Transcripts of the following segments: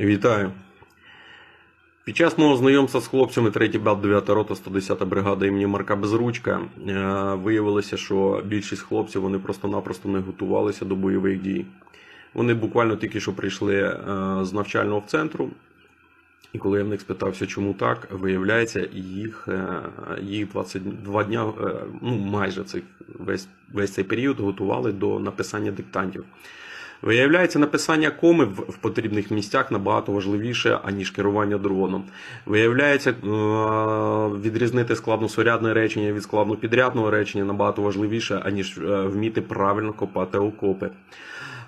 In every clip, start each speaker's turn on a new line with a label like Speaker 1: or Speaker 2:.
Speaker 1: Вітаю. Під час мого знайомства з хлопцями 3 бат 9 рота 110 бригада імені Марка Безручка е, виявилося, що більшість хлопців вони просто-напросто не готувалися до бойових дій. Вони буквально тільки що прийшли е, з навчального центру. І коли я в них спитався, чому так, виявляється, їх, е, їх 22 дня, ну майже цей, весь, весь цей період готували до написання диктантів. Виявляється, написання коми в потрібних місцях набагато важливіше, аніж керування дроном. Виявляється, е, відрізнити складносурядне речення від складнопідрядного речення набагато важливіше, аніж е, вміти правильно копати окопи.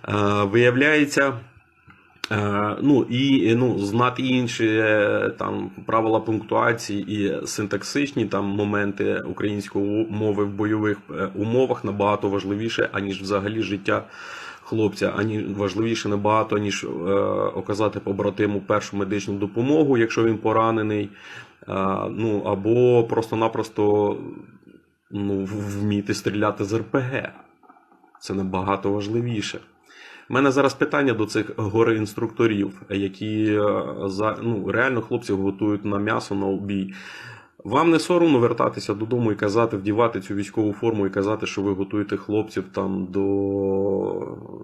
Speaker 1: Е, Виявляється. Ну і ну, знати інші там правила пунктуації і синтаксичні там моменти української мови в бойових умовах набагато важливіше, аніж взагалі життя хлопця, ані важливіше набагато, ніж е, оказати побратиму першу медичну допомогу, якщо він поранений. Е, ну або просто-напросто ну, вміти стріляти з РПГ. Це набагато важливіше. У мене зараз питання до цих горе-інструкторів, які е, за, ну, реально хлопців готують на м'ясо, на обій. Вам не соромно вертатися додому і казати, вдівати цю військову форму і казати, що ви готуєте хлопців там до,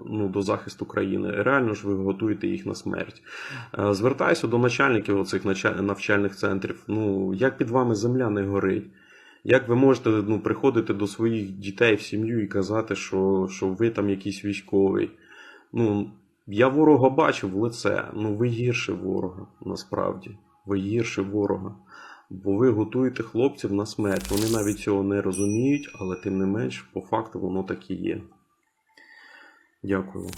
Speaker 1: ну, до захисту країни. Реально ж ви готуєте їх на смерть. Е, Звертаюся до начальників оцих навчальних центрів. Ну, як під вами земля не горить? Як ви можете ну, приходити до своїх дітей в сім'ю і казати, що, що ви там якийсь військовий? Ну, я ворога бачив в лице. Ну, ви гірше ворога, насправді. Ви гірше ворога. Бо ви готуєте хлопців на смерть. Вони навіть цього не розуміють, але тим не менш, по факту воно так і є. Дякую.